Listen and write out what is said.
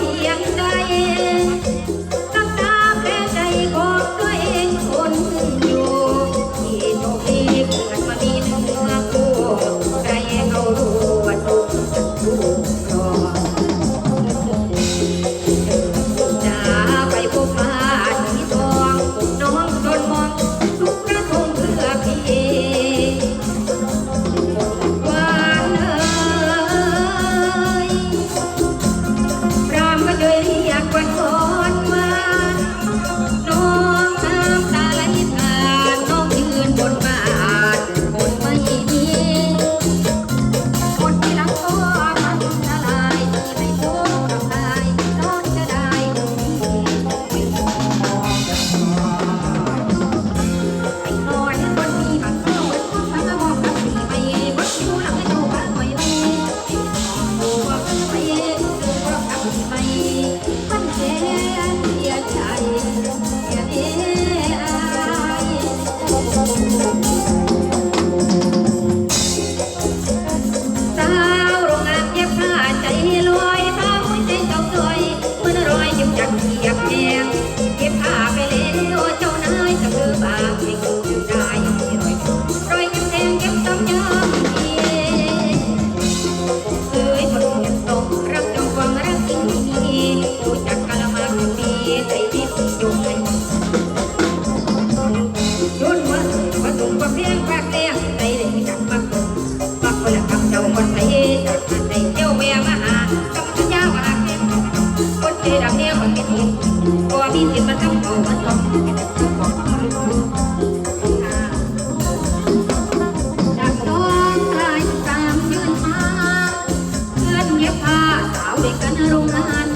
yeah. คือดับแนวขเป็นหินตัวพี่มันต้องเามันต้องดับน้องใครตามยืนมาเพื่อนเย็บผ้าสาวเด็กกันโรงงาน